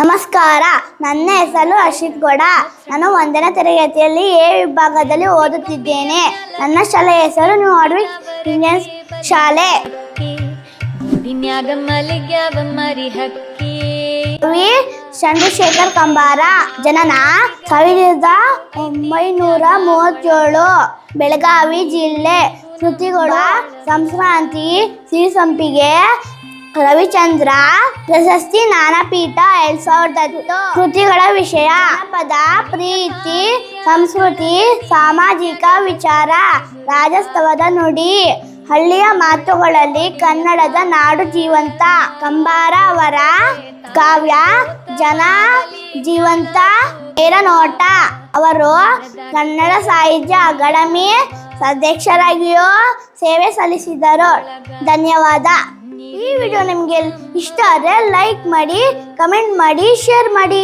ನಮಸ್ಕಾರ. ನನ್ನ ಹೆಸರು ಅಶಿತ್ ಗೌಡ. ನಾನು ಒಂದನೇ ತರಗತಿಯಲ್ಲಿ ಎ ವಿಭಾಗದಲ್ಲಿ ಓದುತ್ತಿದ್ದೇನೆ. ನನ್ನ ಶಾಲೆಯ ಹೆಸರು ನ್ಯೂ ಆಡ್ವಿಕ್ ಇಂಡಿಯನ್ ಶಾಲೆ ವಿ. ಚಂದ್ರಶೇಖರ್ ಕಂಬಾರ. ಜನನ ಸಾವಿರದ ಒಂಬೈನೂರ ಮೂವತ್ತೇಳು. ಬೆಳಗಾವಿ ಜಿಲ್ಲೆ ಕೃತಿಗಳು ಸಂಕ್ರಾಂತಿ ಸಿರಿಸಂಪಿಗೆ ರವಿಚಂದ್ರ ಪ್ರಶಸ್ತಿ ಜ್ಞಾನಪೀಠ ಎರಡ್ ಸಾವಿರದ ಹತ್ತು. ಕೃತಿಗಳ ವಿಷಯ. ಪದ ಪ್ರೀತಿ, ಸಂಸ್ಕೃತಿ, ಸಾಮಾಜಿಕ ವಿಚಾರ ರಾಜಸ್ತವದ ನುಡಿ, ಹಳ್ಳಿಯ ಮಾತುಗಳಲ್ಲಿ ಕನ್ನಡದ ನಾಡು ಜೀವಂತ. ಕಂಬಾರ ಅವರ ಕಾವ್ಯ, ಜನ ಜೀವಂತ. ನೇರ ನೋಟ ಅವರು ಕನ್ನಡ ಸಾಹಿತ್ಯ ಅಕಾಡೆಮಿ ಅಧ್ಯಕ್ಷರಾಗಿಯೂ ಸೇವೆ ಸಲ್ಲಿಸಿದರು. ಧನ್ಯವಾದ. ವಿಡಿಯೋ ನಿಮಗೆ ಇಷ್ಟ ಆದರೆ ಲೈಕ್ ಮಾಡಿ ಕಮೆಂಟ್ ಮಾಡಿ ಶೇರ್ ಮಾಡಿ.